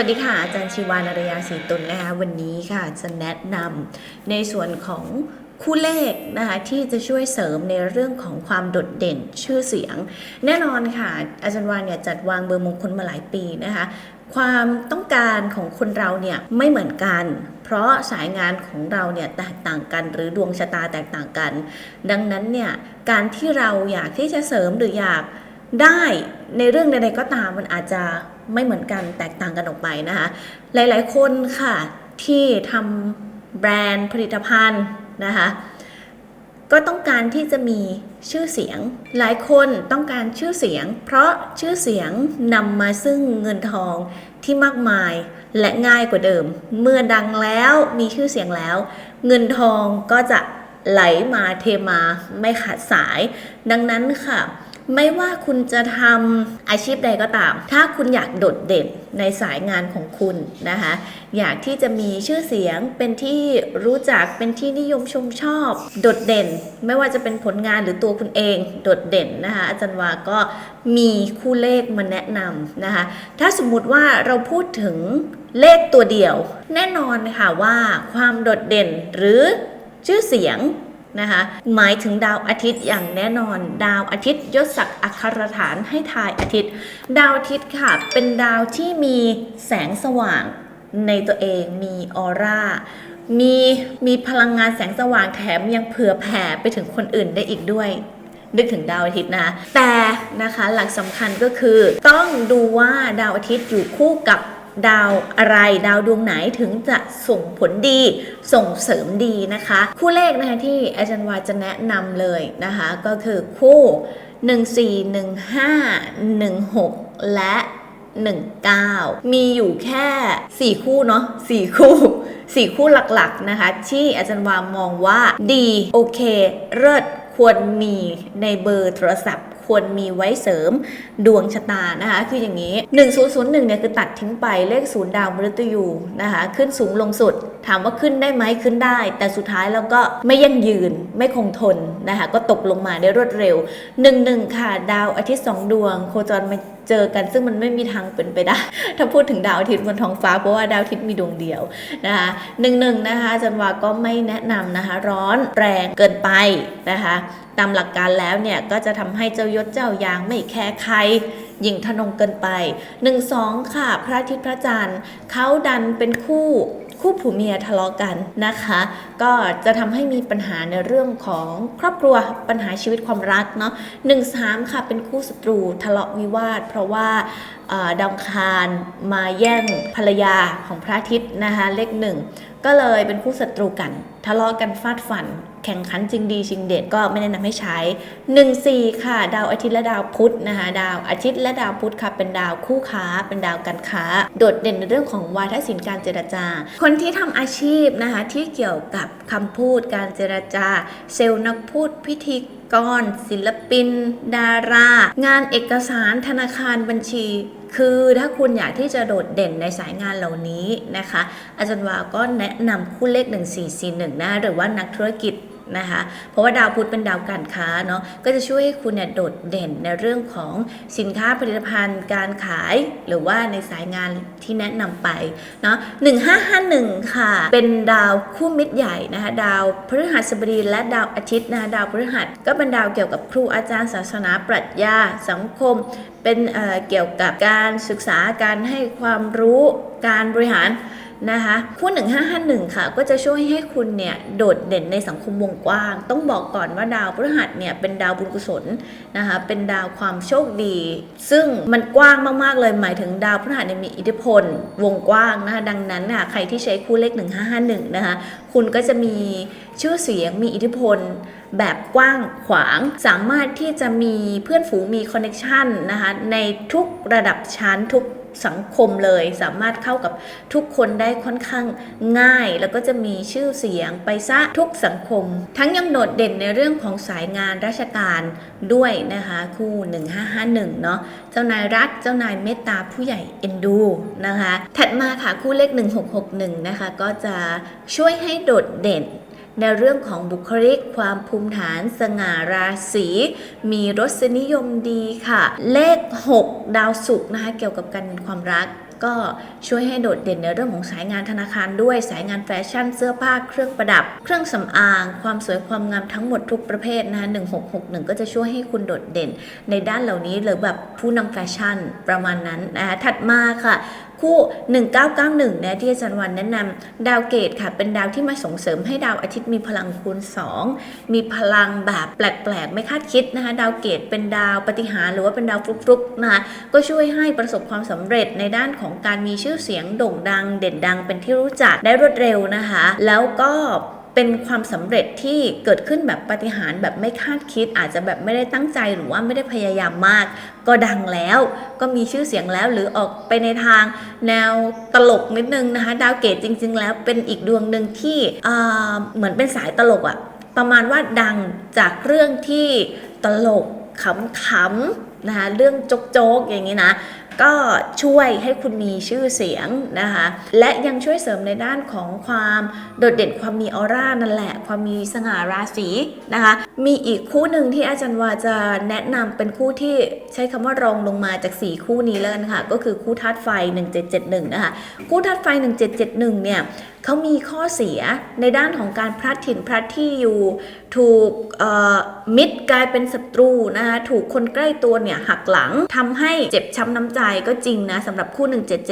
วัสดีค่ะ อาจารย์ชีวานารยาศรีตุลนะคะวันนี้ค่ะจะแนะนำในส่วนของคู่เลขนะคะที่จะช่วยเสริมในเรื่องของความโดดเด่นชื่อเสียง แน่นอนค่ะ อาจารย์วานเนี่ยจัดวางเบอร์มงคลมาหลายปีนะคะ ความต้องการของคนเราเนี่ยไม่เหมือนกัน เพราะสายงานของเราเนี่ยแตกต่างกัน หรือดวงชะตาแตกต่างกัน ดังนั้นเนี่ยการที่เราอยากที่จะเสริมหรืออยาก ได้ในเรื่องใดๆก็ตามมันอาจจะไม่เหมือนกันแตกต่างกันออกไปนะคะ หลายๆคนค่ะที่ทำแบรนด์ผลิตภัณฑ์นะคะก็ต้องการที่จะมีชื่อเสียง หลายคนต้องการชื่อเสียง เพราะชื่อเสียงนำมาซึ่งเงินทองที่มากมายและง่ายกว่าเดิม เมื่อดังแล้วมีชื่อเสียงแล้ว เงินทองก็จะไหลมาเทมาไม่ขาดสาย ดังนั้นค่ะ ไม่ว่าคุณจะทำอาชีพใดก็ตาม ถ้าคุณอยากโดดเด่นในสายงานของคุณนะคะ อยากที่จะมีชื่อเสียงเป็นที่รู้จักเป็นที่นิยมชมชอบ โดดเด่น ไม่ว่าจะเป็นผลงานหรือตัวคุณเองโดดเด่นนะคะ อาจารย์วาก็มีคู่เลขมาแนะนำนะคะ ถ้าสมมุติว่าเราพูดถึงเลขตัวเดียว แน่นอนค่ะว่าความโดดเด่นหรือชื่อเสียง นะคะหมายถึงดาวอาทิตย์อย่างแน่นอน ดาวอาทิตย์ยศศักดิ์อัครฐานให้ทายอาทิตย์ ดาวอาทิตย์ค่ะ เป็นดาวที่มีแสงสว่างในตัวเองมีออร่ามีมีพลังงานแสงสว่างแถมยังเผื่อแผ่ไปถึงคนอื่นได้อีกด้วยนึกถึงดาวอาทิตย์นะ แต่นะคะหลักสำคัญก็คือ ต้องดูว่าดาวอาทิตย์อยู่คู่กับ ดาวอะไรดาวดวงไหนถึงจะส่งผลดี ส่งเสริมดีนะคะ คู่เลขนะคะที่อาจารย์วาจะแนะนำเลยนะคะ ก็คือคู่ 14 15 16 และ 19 มีอยู่แค่ 4 คู่เนาะ4 คู่ 4 คู่หลักๆนะคะ ที่อาจารย์วามองว่าดี โอเค เลิศควรมีในเบอร์โทรศัพท์ ควรมีไว้เสริมดวงชะตานะคะคืออย่างนี้ 1001เนี่ยคือตัดทิ้งไปเลขศูนย์ดาวมฤตยูนะคะขึ้นสูงลงสุด ถามว่าขึ้นได้ไหมขึ้นได้ แต่สุดท้ายแล้วก็ไม่ยั่งยืนไม่คงทนนะคะก็ตกลงมาได้รวดเร็ว11ค่ะ ดาวอาทิตย์ 2 ดวง โคจรมาเจอกันซึ่งมันไม่มีทางเป็นไปได้ ถ้าพูดถึงดาวอาทิตย์บนท้องฟ้าเพราะว่าดาวอาทิตย์มีดวงเดียวนะคะหนึ่งหนึ่งนะคะจันวาก็ไม่แนะนำนะคะ ร้อนแรงเกินไปนะคะ ตามหลักการแล้วเนี่ยก็จะทำให้เจ้ายศเจ้ายางไม่แคร์ใครยิ่งทนงเกินไป 1 2 ค่ะ พระอาทิตย์พระจันทร์เขาดันเป็นคู่ คู่ผัวเมียทะเลาะกันนะคะ ก็จะทำให้มีปัญหาในเรื่องของครอบครัวปัญหาชีวิตความรักเนาะหนึ่งสามค่ะเป็นคู่ศัตรูทะเลาะวิวาท เพราะว่าดาวอังคารมาแย่งภรรยาของพระอาทิตย์นะคะเลขหนึ่ง ก็เลยเป็นคู่ศัตรูกัน ทะเลาะกันฟาดฟัน แข่งขันจริงดีจริงเด็ดก็ไม่แนะนำให้ใช้ 1 4 ค่ะ ดาวอาทิตย์และดาวพุธนะคะดาวอาทิตย์และดาวพุธค่ะเป็นดาวคู่ค้า เป็นดาวการค้า โดดเด่นในเรื่องของวาทศิลป์การเจรจา คนที่ทำอาชีพนะคะที่เกี่ยวกับคำพูดการเจรจา เซลล์นักพูดพิธีกรศิลปิน ดารา งานเอกสารธนาคารบัญชี คือถ้าคุณอยากที่จะโดดเด่นในสายงานเหล่านี้นะคะ อาจารย์วาก็แนะนำคู่เลข 1441นะหรือว่านักธุรกิจ นะคะเพราะว่าดาวพุธเป็นดาวการค้าเนาะก็จะช่วยให้คุณเนี่ยโดดเด่นในเรื่องของสินค้าผลิตภัณฑ์การขายหรือว่าในสายงานที่แนะนำไปเนาะ1551ค่ะ เป็นดาวคู่มิตรใหญ่นะคะดาวพฤหัสบดีและดาวอาทิตย์นะคะดาวพฤหัสก็เป็นดาวเกี่ยวกับครูอาจารย์ศาสนาปรัชญาสังคม เป็นเเกี่ยวกับการศึกษาการให้ความรู้การบริหาร นะคะคู่1551 ค่ะ ก็จะช่วยให้คุณเนี่ยโดดเด่นในสังคมวงกว้าง ต้องบอกก่อนว่าดาวพฤหัสเนี่ยเป็นดาวบุญกุศลนะคะเป็นดาวความโชคดี ซึ่งมันกว้างมากๆเลยหมายถึงดาวพฤหัสเนี่ยมีอิทธิพลวงกว้างนะคะดังนั้นน่ะใครที่ใช้คู่เลข 1551 นะคะคุณก็จะมีชื่อเสียงมีอิทธิพลแบบกว้างขวาง สามารถที่จะมีเพื่อนฝูงมีคอนเน c ชันนะคะในทุกระดับชั้นทุก สังคมเลย สามารถเข้ากับทุกคนได้ค่อนข้างง่าย แล้วก็จะมีชื่อเสียงไปซะทุกสังคม ทั้งยังโดดเด่นในเรื่องของสายงานราชการด้วยนะคะคู่ 1551เนาะเจ้านายรักเจ้านายเมตตาผู้ใหญ่เอ็นดูนะคะถัดมาค่ะคู่เลข 1661นะคะก็จะช่วยให้โดดเด่น ในเรื่องของบุคลิก ความภูมิฐาน สง่าราศี มีรสนิยมดีค่ะ เลข 6 ดาวศุกร์นะคะเกี่ยวกับการเงินความรักก็ช่วยให้โดดเด่นในเรื่องของสายงานธนาคารด้วยสายงานแฟชั่นเสื้อผ้าเครื่องประดับ เครื่องสำอาง ความสวยความงามทั้งหมดทุกประเภทนะคะ1661 ก็จะช่วยให้คุณโดดเด่นในด้านเหล่านี้หรือแบบผู้นำแฟชั่นประมาณนั้นนะคะถัดมาค่ะคู่ 1991เนี่ยที่อาจารย์วันแนะนำดาวเกตค่ะ เป็นดาวที่มาส่งเสริมให้ดาวอาทิตย์มีพลังคูณ 2 มีพลังแบบแปลกๆ ไม่คาดคิดนะคะ ดาวเกตเป็นดาวปฏิหารหรือว่าเป็นดาวฟลุกๆนะคะก็ช่วยให้ประสบความสำเร็จในด้านของการมีชื่อเสียงโด่งดัง เด่นดังเป็นที่รู้จักได้รวดเร็วนะคะ แล้วก็ เป็นความสำเร็จที่เกิดขึ้นแบบปฏิหารแบบไม่คาดคิด อาจจะแบบไม่ได้ตั้งใจหรือว่าไม่ได้พยายามมาก ก็ดังแล้ว ก็มีชื่อเสียงแล้วหรือออกไปในทางแนวตลกนิดนึงนะคะ ดาวเกตจริง ๆ แล้วเป็นอีกดวงหนึ่งที่เหมือนเป็นสายตลกอะประมาณว่าดังจากเรื่องที่ตลกขำๆ นะคะเรื่องโจ๊กๆอย่างนี้นะก็ช่วยให้คุณมีชื่อเสียงนะคะ และยังช่วยเสริมในด้านของความโดดเด่นความมีออร่านั่นแหละ ความมีสง่าราศีนะคะ มีอีกคู่หนึ่งที่อาจารย์วาจะแนะนำเป็นคู่ที่ใช้คำว่ารองลงมาจาก 4 คู่นี้แล้วกันค่ะก็คือคู่ธาตุไฟ 1771 นะคะ คู่ธาตุไฟ 1771 เนี่ยเขามีข้อเสียในด้านของการพลัดถิ่นพลัดที่อยู่ถูกมิตรกลายเป็นศัตรูนะคะถูกคนใกล้ตัวเนี่ยหักหลังทำให้เจ็บช้ำน้ำใจก็จริงนะสำหรับคู่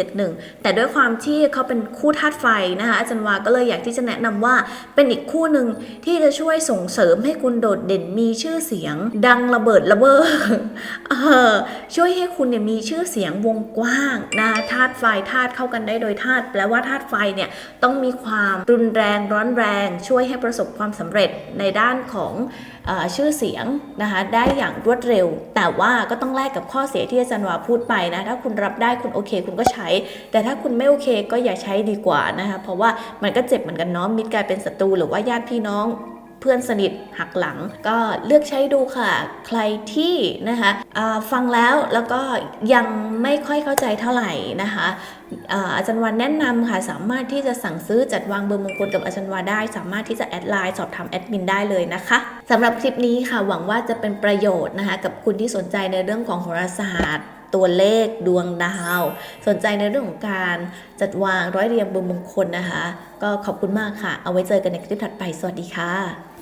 1771 แต่ด้วยความที่เขาเป็นคู่ธาตุไฟนะคะอาจารย์วาก็เลยอยากที่จะแนะนำว่าเป็นอีกคู่หนึ่งที่จะช่วยส่งเสริมให้คุณโดดเด่นมีชื่อเสียง ดังระเบิดระเบ้อช่วยให้คุณเนี่ยมีชื่อเสียงวงกว้างนะธาตุไฟธาตุเข้ากันได้โดยธาตุแปลว่าธาตุไฟเนี่ยต้องมีความรุนแรงร้อนแรง ช่วยให้ประสบความสำเร็จในด้านของอชื่อเสียงนะคะได้อย่างรวดเร็ว แต่ว่าก็ต้องแลกกับข้อเสียที่อาจารย์วาพูดไปนะถ้าคุณรับได้คุณโอเค คุณก็ใช้ แต่ถ้าคุณไม่โอเคก็อย่าใช้ดีกว่านะคะเพราะว่ามันก็เจ็บเหมือนกันเนาะมิตรกลายเป็นศัตรูหรือว่าญาติพี่น้อง พื่อนสนิทหักหลัง ก็เลือกใช้ดูค่ะ ใครที่นะคะฟังแล้วแล้วก็ยังไม่ค่อยเข้าใจเท่าไหร่นะคะอาจารย์วันแนะนำค่ะ สามารถที่จะสั่งซื้อจัดวางเบอร์มงคลกับอาจารย์วาได้ สามารถที่จะแอดไลน์สอบถามแอดมินได้เลยนะคะสำหรับคลิปนี้ค่ะ หวังว่าจะเป็นประโยชน์นะคะ กับคุณที่สนใจในเรื่องของโหราศาสตร์ตัวเลขดวงดาว สนใจในเรื่องของการจัดวางร้อยเรียงเบอร์มงคลนะคะ ก็ขอบคุณมากค่ะ เอาไว้เจอกันในคลิปถัดไป สวัสดีค่ะ